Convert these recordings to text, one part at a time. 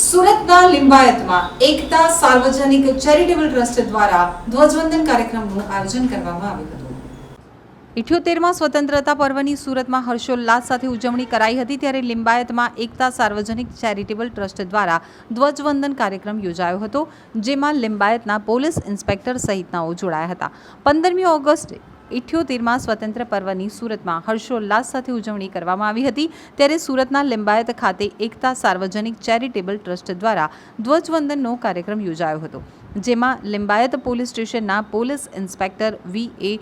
સુરતના લિંબાયતમાં એકતા Sarvajanik charitable trust દ્વારા ધ્વજવંદન કાર્યક્રમનું આયોજન કરવામાં આવ્યું હતું. ઇઠ્યોતેરમાં સ્વતંત્રતા પર્વની સુરતમાં હર્ષોલ્લાસ સાથે ઉજવણી કરાઈ હતી ત્યારે લિંબાયતમાં એકતા સાર્વજનિક ચેરિટેબલ ટ્રસ્ટ દ્વારા ધ્વજવંદન કાર્યક્રમ યોજાયો હતો, જેમાં લિંબાયતના પોલીસ ઇન્સ્પેક્ટર સહિતનાઓ જોડાયા હતા. પંદરમી ઓગસ્ટે ઇઠ્યોતેરમાં સ્વતંત્ર પર્વની સુરતમાં હર્ષોલ્લાસ સાથે ઉજવણી કરવામાં આવી હતી. ત્યારે સુરતના લિંબાયત ખાતે એકતા સાર્વજનિક ચેરિટેબલ ટ્રસ્ટ દ્વારા ધ્વજવંદનનો કાર્યક્રમ યોજાયો હતો. જેમાં લિંબાયત પોલીસ સ્ટેશનના પોલીસ ઇન્સ્પેક્ટર વી એ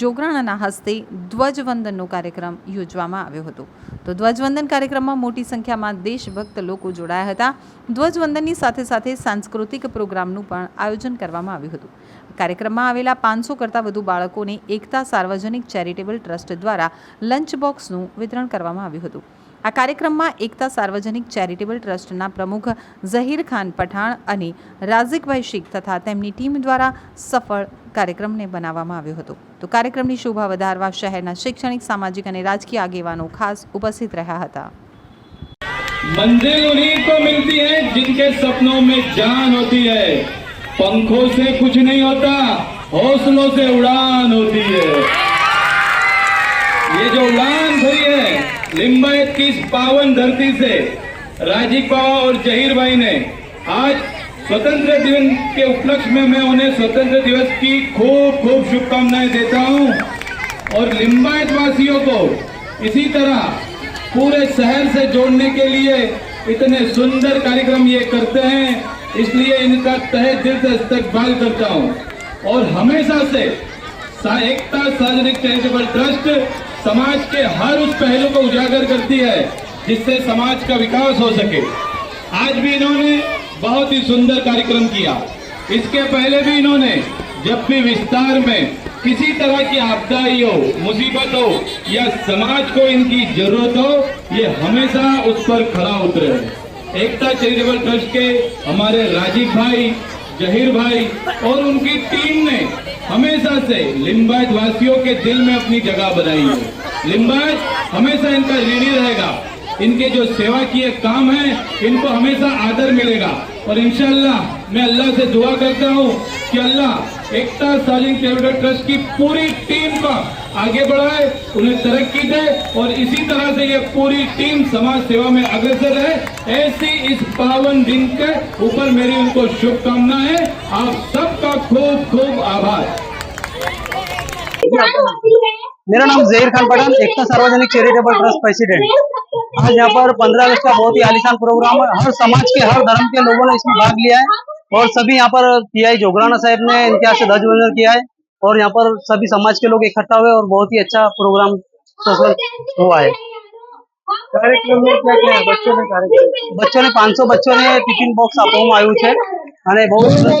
જોગરાણાના હસ્તે ધ્વજવંદનનો કાર્યક્રમ યોજવામાં આવ્યો હતો. તો ધ્વજવંદન કાર્યક્રમમાં મોટી સંખ્યામાં દેશભક્ત લોકો જોડાયા હતા. ધ્વજવંદનની સાથે સાથે સાંસ્કૃતિક પ્રોગ્રામનું પણ આયોજન કરવામાં આવ્યું હતું. કાર્યક્રમમાં આવેલા પાંચસો કરતાં વધુ બાળકોને એકતા સાર્વજનિક ચેરિટેબલ ટ્રસ્ટ દ્વારા લંચ બોક્સનું વિતરણ કરવામાં આવ્યું હતું. આ કાર્યક્રમમાં એકતા સાર્વજનિક ચેરિટેબલ ટ્રસ્ટના પ્રમુખ ઝહીર ખાન પઠાણ અને રાઝિકભાઈ શીખ તથા તેમની ટીમ દ્વારા સફળ કાર્યક્રમને બનાવવામાં આવ્યો હતો તો કાર્યક્રમની શોભા વધારવા શહેરના શૈક્ષણિક સામાજિક અને રાજકીય આગેવાનો ખાસ ઉપસ્થિત રહ્યા હતા मंजिल उन्हीं को मिलती है जिनके सपनों में जान होती है पंखों से कुछ नहीं होता हौसलों से उड़ान होती है ये जो उड़ान भरी है लिम्बायत की इस पावन धरती से राजीव बाबा और जहीर भाई ने आज स्वतंत्र दिवस के उपलक्ष्य में मैं उन्हें स्वतंत्र दिवस की खूब खूब शुभकामनाएँ देता हूँ। और लिम्बायत वासियों को इसी तरह पूरे शहर से जोड़ने के लिए इतने सुंदर कार्यक्रम ये करते हैं, इसलिए इनका तहे दिल से इस्तकबाल करता हूँ। और हमेशा से सा- एकता सार्वजनिक चैरिटेबल ट्रस्ट समाज के हर उस पहलू को उजागर करती है, जिससे समाज का विकास हो सके आज भी इन्होंने बहुत ही सुंदर कार्यक्रम किया इसके पहले भी इन्होंने, जब भी विस्तार में किसी तरह की आपदाई हो, मुसीबत हो, या समाज को इनकी ज़रूरत हो, ये हमेशा उस पर खड़ा उतरे। एकता चैरिटेबल ट्रस्ट के हमारे राजीव भाई जहीर भाई और उनकी टीम ने हमेशा से लिम्बायत वासियों के दिल में अपनी जगह बनाई है। लिम्बायत हमेशा इनका ऋणी रहेगा। इनके जो सेवा किए काम है, इनको हमेशा आदर मिलेगा। और इनशाला मैं अल्लाह से दुआ करता हूँ कि अल्लाह एकता सार्वजनिक चैरिटेबल ट्रस्ट की पूरी टीम का आगे बढ़ाए, उन्हें तरक्की दे और इसी तरह से ये पूरी टीम समाज सेवा में अग्रसर है ऐसी इस पावन दिन के ऊपर मेरी उनको शुभकामनाएँ। आप सबका खूब खूब आभार। मेरा नाम जहीर खान पठान, एकता सार्वजनिक चैरिटेबल ट्रस्ट प्रेसिडेंट आज यहाँ पर पंद्रह अगस्त का बहुत ही आलिशान प्रोग्राम है। हर समाज के, हर धर्म के लोगों ने इसमें भाग लिया है। और सभी यहाँ पर पीआई जोगराना साहब ने इनके यहाँ से ध्वजवंदन किया है और यहाँ पर सभी समाज के लोग इकट्ठा हुए और बहुत ही अच्छा प्रोग्राम सफल हुआ है કાર્યક્રમ में क्या क्या है बच्चों ने कार्यक्रम बच्चों ने 500 बच्चों ने टिफिन बॉक्स આપવામાં આવ્યું છે અને બહુ સરસ